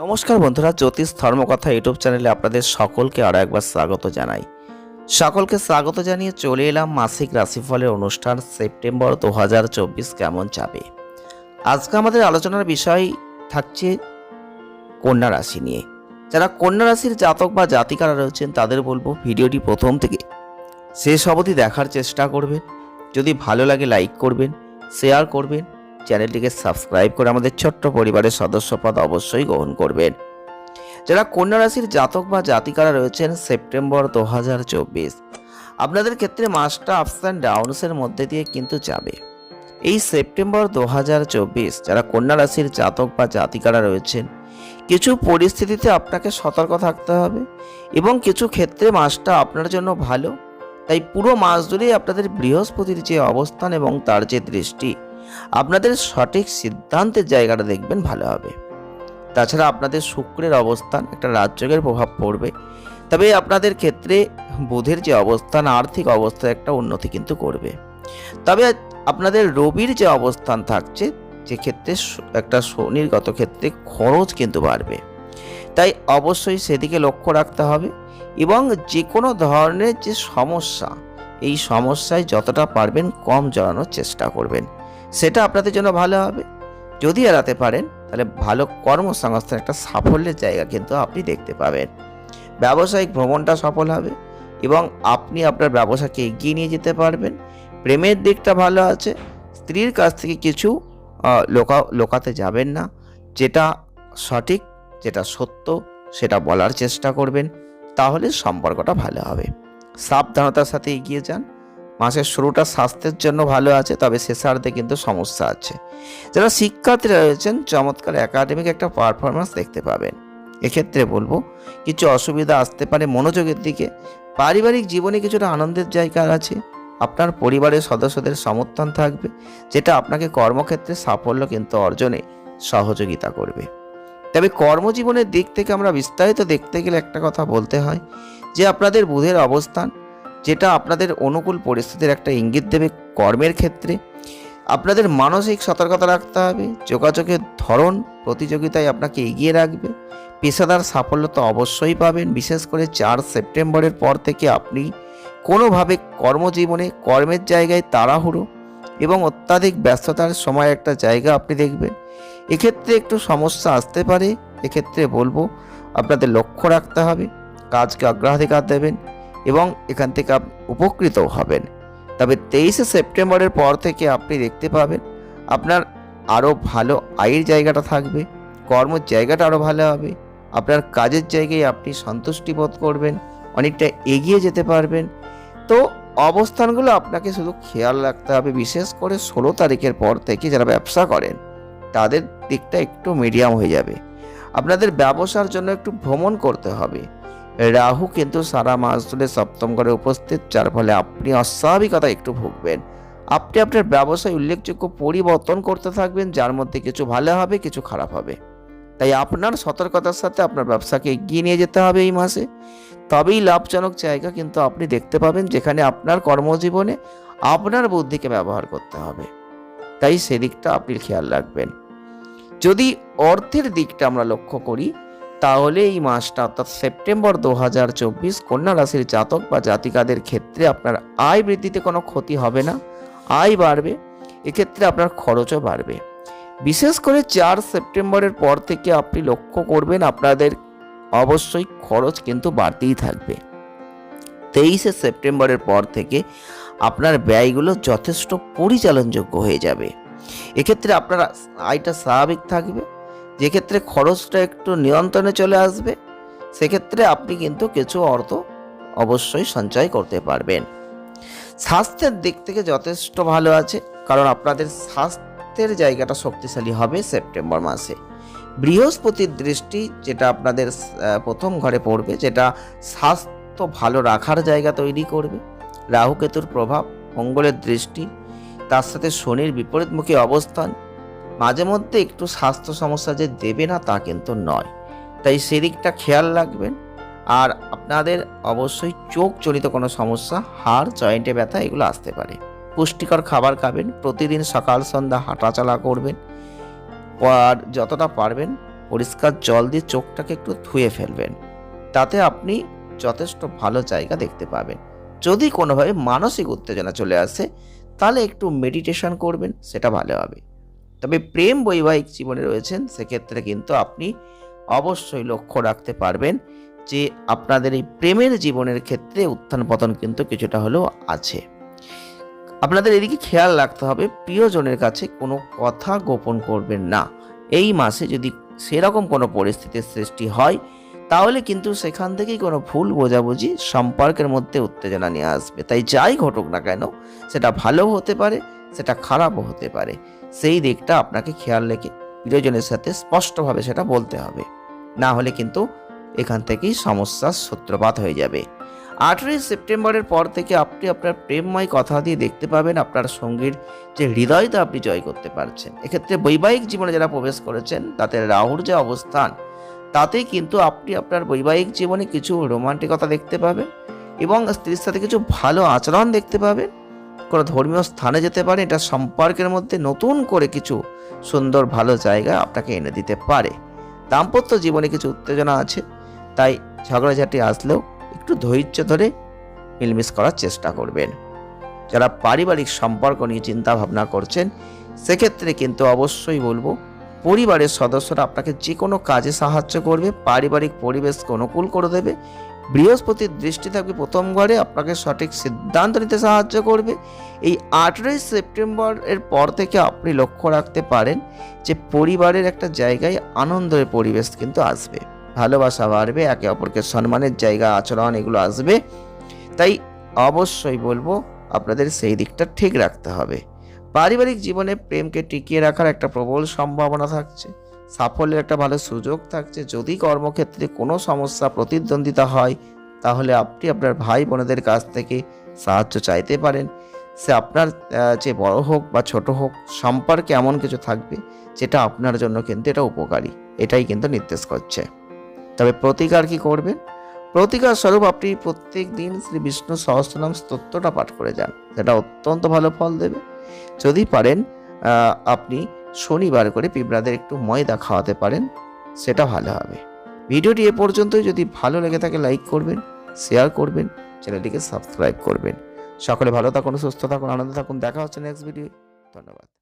নমস্কার বন্ধুরা, জ্যোতিষ ধর্মকথা ইউটিউব চ্যানেলে আপনাদের সকলকে আরও একবার স্বাগত জানাই। সকলকে স্বাগত জানিয়ে চলে এলাম মাসিক রাশিফলের অনুষ্ঠান সেপ্টেম্বর দু হাজার চব্বিশ কেমন যাবে? আজকে আমাদের আলোচনার বিষয় থাকছে কন্যা রাশি নিয়ে। যারা কন্যা রাশির জাতক বা জাতিকারা রয়েছেন, তাদের বলব ভিডিওটি প্রথম থেকে শেষ অবধি দেখার চেষ্টা করবেন। যদি ভালো লাগে লাইক করবেন, শেয়ার করবেন চ্যানেলটিকে সাবস্ক্রাইব করে আমাদের ছোট্ট পরিবারের সদস্যপদ অবশ্যই গ্রহণ করবেন। যারা কন্যা রাশির জাতক বা জাতিকারা রয়েছেন, সেপ্টেম্বর দু হাজার চব্বিশ। আপনাদের ক্ষেত্রে মাসটা আপস অ্যান্ড ডাউনসের মধ্যে দিয়ে কিন্তু যাবে। এই সেপ্টেম্বর দু হাজার চব্বিশ, যারা কন্যা রাশির জাতক বা জাতিকারা রয়েছেন, কিছু পরিস্থিতিতে আপনাকে সতর্ক থাকতে হবে এবং কিছু ক্ষেত্রে মাসটা আপনার জন্য ভালো। তাই পুরো মাস জুড়েই আপনাদের বৃহস্পতির যে অবস্থান এবং তার যে দৃষ্টি আপনাদের সঠিক সিদ্ধান্তের জায়গাটা দেখবেন, ভালো হবে। তাছাড়া আপনাদের শুক্রের অবস্থান একটা রাজযোগের প্রভাব পড়বে। তবে আপনাদের ক্ষেত্রে বুধের যে অবস্থান, আর্থিক অবস্থায় একটা উন্নতি কিন্তু করবে। তবে আপনাদের রবির যে অবস্থান থাকছে, যে ক্ষেত্রে একটা শনির্গত ক্ষেত্রে খরচ কিন্তু বাড়বে। তাই অবশ্যই সেদিকে লক্ষ্য রাখতে হবে এবং যে কোনো ধরনের যে সমস্যা, এই সমস্যায় যতটা পারবেন কম জড়ানোর চেষ্টা করবেন। সেটা আপনাদের জন্য ভালো হবে। যদি এড়াতে পারেন, তাহলে ভালো কর্মসংস্থান একটা সাফল্যের জায়গা কিন্তু আপনি দেখতে পাবেন। ব্যবসায়িক ভ্রমণটা সফল হবে এবং আপনি আপনার ব্যবসাকে এগিয়ে নিয়ে যেতে পারবেন। প্রেমের দিকটা ভালো আছে, স্ত্রীর কাছ থেকে কিছু লোকা, লোকাতে যাবেন না। যেটা সঠিক, যেটা সত্য, সেটা বলার চেষ্টা করবেন, তাহলে সম্পর্কটা ভালো হবে। সাবধানতার সাথে এগিয়ে যান। মাসের শুরুটা স্বাস্থ্যের জন্য ভালো আছে, তবে শেষার্ধে কিন্তু সমস্যা আছে। যারা শিক্ষার্থীরা রয়েছেন, চমৎকার একাডেমিক একটা পারফরমেন্স দেখতে পাবেন। এক্ষেত্রে বলব, কিছু অসুবিধা আসতে পারে মনোযোগের দিকে। পারিবারিক জীবনে কিছুটা আনন্দের জায়গা আছে। আপনার পরিবারের সদস্যদের সমর্থন থাকবে, যেটা আপনাকে কর্মক্ষেত্রে সাফল্য কিন্তু অর্জনে সহযোগিতা করবে। তবে কর্মজীবনের দিক থেকে আমরা বিস্তারিত দেখতে গেলে একটা কথা বলতে হয়, যে আপনাদের বুধের অবস্থান যেটা আপনাদের অনুকূল পরিস্থিতির একটা ইঙ্গিত দেবে কর্মের ক্ষেত্রে। আপনাদের মানসিক সতর্কতা রাখতে হবে, যোগাযোগের ধরন প্রতিযোগিতায় আপনাকে এগিয়ে রাখবে। পেশাদার সাফল্য তো অবশ্যই পাবেন, বিশেষ করে চার সেপ্টেম্বরের পর থেকে আপনি কোনোভাবে কর্মজীবনে কর্মের জায়গায় তাড়াহুড়ো এবং অত্যাধিক ব্যস্ততার সময় একটা জায়গা আপনি দেখবেন। এক্ষেত্রে একটু সমস্যা আসতে পারে, এক্ষেত্রে বলব আপনাদের লক্ষ্য রাখতে হবে, কাজকে অগ্রাধিকার দেবেন এবং এখান থেকে আপনি উপকৃতও হবেন। তবে তেইশে সেপ্টেম্বরের পর থেকে আপনি দেখতে পাবেন, আপনার আরও ভালো আয়ের জায়গাটা থাকবে কর্মের জায়গাটা আরও ভালো হবে, আপনার কাজের জায়গায় আপনি সন্তুষ্টি বোধ করবেন, অনেকটা এগিয়ে যেতে পারবেন। তো অবস্থানগুলো আপনাকে শুধু খেয়াল রাখতে হবে, বিশেষ করে ষোলো তারিখের পর থেকে যারা ব্যবসা করেন, তাদের দিকটা একটু মিডিয়াম হয়ে যাবে। আপনাদের ব্যবসার জন্য একটু ভ্রমণ করতে হবে। রাহু কিন্তু সারা মাস ধরে সপ্তম ঘরে উপস্থিত, যার ফলে আপনি অস্বাভাবিকতা একটু ভুগবেন। আপনি আপনার ব্যবসায় উল্লেখযোগ্য পরিবর্তন করতে থাকবেন, যার মধ্যে কিছু ভালো হবে, কিছু খারাপ হবে। তাই আপনার সতর্কতার সাথে আপনার ব্যবসাকে এগিয়ে নিয়ে যেতে হবে এই মাসে। তবেই লাভজনক জায়গা কিন্তু আপনি দেখতে পাবেন, যেখানে আপনার কর্মজীবনে আপনার বুদ্ধিকে ব্যবহার করতে হবে। তাই সেদিকটা আপনি খেয়াল রাখবেন। যদি অর্থের দিকটা আমরা লক্ষ্য করি তাহলে এই মাসটা অর্থাৎ সেপ্টেম্বর দু হাজার চব্বিশ কন্যা রাশির জাতক বা জাতিকাদের ক্ষেত্রে আপনার আয় বৃদ্ধিতে কোনো ক্ষতি হবে না, আয় বাড়বে, এক্ষেত্রে আপনার খরচও বাড়বে। বিশেষ করে চার সেপ্টেম্বরের পর থেকে আপনি লক্ষ্য করবেন আপনাদের অবশ্যই খরচ কিন্তু বাড়তেই থাকবে। তেইশে সেপ্টেম্বরের পর থেকে আপনার ব্যয়গুলো যথেষ্ট পরিচালনযোগ্য হয়ে যাবে। এক্ষেত্রে আপনার আয়টা স্বাভাবিক থাকবে যেক্ষেত্রে খরচটা একটু নিয়ন্ত্রণে চলে আসবে, সেক্ষেত্রে আপনি কিন্তু কিছু অর্থ অবশ্যই সঞ্চয় করতে পারবেন। স্বাস্থ্যের দিক থেকে যথেষ্ট ভালো আছে, কারণ আপনাদের স্বাস্থ্যের জায়গাটা শক্তিশালী হবে সেপ্টেম্বর মাসে। বৃহস্পতির দৃষ্টি যেটা আপনাদের প্রথম ঘরে পড়বে, যেটা স্বাস্থ্য ভালো রাখার জায়গা তৈরি করবে। রাহুকেতুর প্রভাব, মঙ্গলের দৃষ্টি, তার সাথে শনির বিপরীতমুখী অবস্থান মাঝে মধ্যে একটু স্বাস্থ্য সমস্যা যে দেবে না তা কিন্তু নয়। তাই সেদিকটা খেয়াল রাখবেন। আর আপনাদের অবশ্যই চোখ জনিত কোনো সমস্যা, হাড়, জয়েন্টে ব্যথা, এগুলো আসতে পারে। পুষ্টিকর খাবার খাবেন, প্রতিদিন সকাল, সন্ধ্যা হাঁটাচলা করবেন। আর যতটা পারবেন, পরিষ্কার জল দিয়ে চোখটাকে একটু ধুয়ে ফেলবেন। তাতে আপনি যথেষ্ট ভালো জায়গা দেখতে পাবেন। যদি কোনোভাবে মানসিক উত্তেজনা চলে আসে, তাহলে একটু মেডিটেশন করবেন, সেটা ভালো হবে। তবে প্রেম বৈবাহিক জীবনে রয়েছেন, সেক্ষেত্রে কিন্তু আপনি অবশ্যই লক্ষ্য রাখতে পারবেন যে আপনাদের এই প্রেমের জীবনের ক্ষেত্রে উত্থান পতন কিন্তু কিছুটা হলেও আছে। আপনাদের এদিকে খেয়াল রাখতে হবে, প্রিয়জনের কাছে কোনো কথা গোপন করবেন না। এই মাসে যদি সেরকম কোনো পরিস্থিতির সৃষ্টি হয়, তাহলে কিন্তু সেখান থেকেই কোনো ভুল বোঝাবুঝি সম্পর্কের মধ্যে উত্তেজনা নিয়ে আসবে। তাই যাই ঘটুক না কেন, সেটা ভালো হতে পারে সেটা খারাপও হতে পারে। সেই দিকটা আপনাকে খেয়াল রেখে প্রিয়জনের সাথে স্পষ্টভাবে সেটা বলতে হবে। না হলে কিন্তু এখান থেকেই সমস্যার সূত্রপাত হয়ে যাবে। আঠেরোই সেপ্টেম্বরের পর থেকে আপনি আপনার প্রেমময় কথা দিয়ে দেখতে পাবেন আপনার সঙ্গীর যে হৃদয়টা আপনি জয় করতে পারছেন। এক্ষেত্রে বৈবাহিক জীবনে যারা প্রবেশ করেছেন তাতে রাহুর যে অবস্থান, তাতে কিন্তু আপনি আপনার বৈবাহিক জীবনে কিছু রোমান্টিকতা দেখতে পাবেন এবং স্ত্রীর সাথে কিছু ভালো আচরণ দেখতে পাবেন। কোনো ধর্মীয় স্থানে যেতে পারেন এটা সম্পর্কের মধ্যে নতুন করে কিছু সুন্দর ভালো জায়গা আপনাকে এনে দিতে পারে। দাম্পত্য জীবনে কিছু উত্তেজনা আছে, তাই ঝগড়াঝাটি আসলেও একটু ধৈর্য ধরে মিলমিশ করার চেষ্টা করবেন। যারা পারিবারিক সম্পর্ক নিয়ে চিন্তা ভাবনা করছেন, সেক্ষেত্রে কিন্তু অবশ্যই বলব, পরিবারের সদস্যরা আপনাকে যে কোনো কাজে সাহায্য করবে, পারিবারিক পরিবেশকে অনুকূল করে দেবে বৃহস্পতির দৃষ্টি থাকবে প্রথম ঘরে, আপনাকে সঠিক সিদ্ধান্ত নিতে সাহায্য করবে। এই আঠেরোই সেপ্টেম্বর এর পর থেকে আপনি লক্ষ্য রাখতে পারেন যে পরিবারের একটা জায়গায় আনন্দের পরিবেশ কিন্তু আসবে। ভালোবাসা বাড়বে, একে অপরকে সম্মানের জায়গা, আচরণ এগুলো আসবে। তাই অবশ্যই বলব, আপনাদের সেই দিকটা ঠিক রাখতে হবে। পারিবারিক জীবনে প্রেমকে টিকিয়ে রাখার একটা প্রবল সম্ভাবনা থাকছে। সাফল্যের একটা ভালো সুযোগ থাকছে। যদি কর্মক্ষেত্রে কোনো সমস্যা, প্রতিদ্বন্দ্বিতা হয়, তাহলে আপনি আপনার ভাই বোনেদের কাছ থেকে সাহায্য চাইতে পারেন। সে আপনার যে বড় হোক বা ছোট হোক, সম্পর্কে এমন কিছু থাকবে যেটা আপনার জন্য কিন্তু এটা উপকারী। এটাই কিন্তু নির্দেশ করছে। তবে প্রতিকার কি করবেন? প্রতিকার স্বরূপ আপনি প্রত্যেক দিন শ্রী বিষ্ণু সহস্রনাম স্তোত্রটা পাঠ করে যান। সেটা অত্যন্ত ভালো ফল দেবে। যদি পারেন আপনি শনিবার করে পিঁপড়াদের একটু ময়দা খাওয়াতে পারেন, সেটা ভালো হবে। ভিডিওটি এ পর্যন্তই। যদি ভালো লেগে থাকে, লাইক করবেন, শেয়ার করবেন, চ্যানেলটিকে সাবস্ক্রাইব করবেন। সকলে ভালো থাকুন, সুস্থ থাকুন, আনন্দ থাকুন। দেখা হচ্ছে নেক্সট ভিডিও ধন্যবাদ।